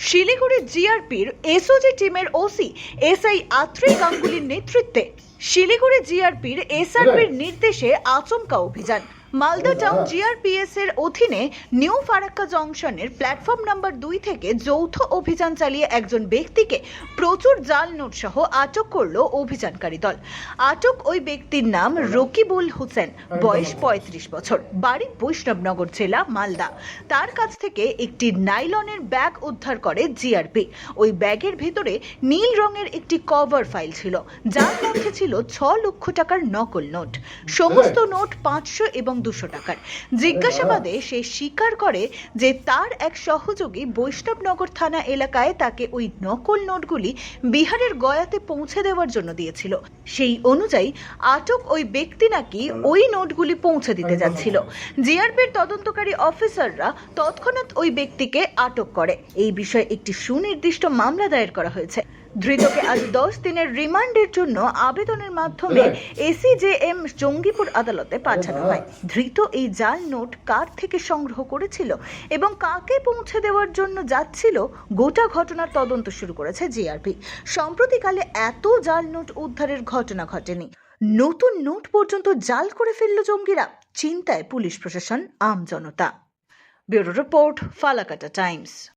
শিলিগুড়ি জিআরপির এসওজি টিমের OC SI Atri গাঙ্গুলির নেতৃত্বে শিলিগুড়ি জিআরপির এসআরপির নির্দেশে আচমকা অভিযান। মালদা টাউন জিআরপিএস এর অধীনে নিউ ফারাক্কা জংশনের প্ল্যাটফর্ম নাম্বার দুই থেকে যৌথ অভিযান চালিয়ে একজন ব্যক্তিকে প্রচুর জাল নোট সহ আটক করল অভিযানকারী দল। আটক ওই ব্যক্তির নাম রকিবুল হোসেন বয়স পঁয়ত্রিশ বছর বাড়ি বৈষ্ণবনগর জেলা মালদা। তার কাছ থেকে একটি নাইলনের ব্যাগ উদ্ধার করে জিআরপি ওই ব্যাগের ভেতরে নীল রঙের একটি কভার ফাইল ছিল যার মধ্যে ছিল ছ লক্ষ টাকার নকল নোট। সমস্ত নোট পাঁচশো এবং দুশো টাকার। জিজ্ঞাসাবাদে সে স্বীকার করে যে তার এক সহযোগী বৈষ্ণবনগর থানা এলাকায় তাকে ওই নকল নোটগুলি বিহারের গয়াতে পৌঁছে দেওয়ার জন্য দিয়েছিল। সেই অনুযায়ী আটক ওই ব্যক্তি নাকি ওই নোটগুলি পৌঁছে দিতে যাচ্ছিল। জিআরপির তদন্তকারী অফিসাররা তৎক্ষণাৎ ওই ব্যক্তিকে আটক করে। এই বিষয়ে একটি সুনির্দিষ্ট মামলা দায়ের করা হয়েছে। ধৃতকে আজ দশ দিনের রিমান্ডের জন্য আবেদনের মাধ্যমে এসিজেএম জঙ্গিপুর আদালতে পাঠানো হয়। ধৃত এই জাল নোট কার থেকে সংগ্রহ করেছিল এবং কাকে পৌঁছে দেওয়ার জন্য যাচ্ছিল গোটা ঘটনার তদন্ত শুরু করেছে জিআরপি সম্প্রতিকালে এত জাল নোট উদ্ধারের ঘটনা ঘটেনি। নতুন নোট পর্যন্ত জাল করে ফেলল জঙ্গিরা, চিন্তায় পুলিশ প্রশাসন আমজনতা ব্যুরো রিপোর্ট, ফালাকাটা টাইমস।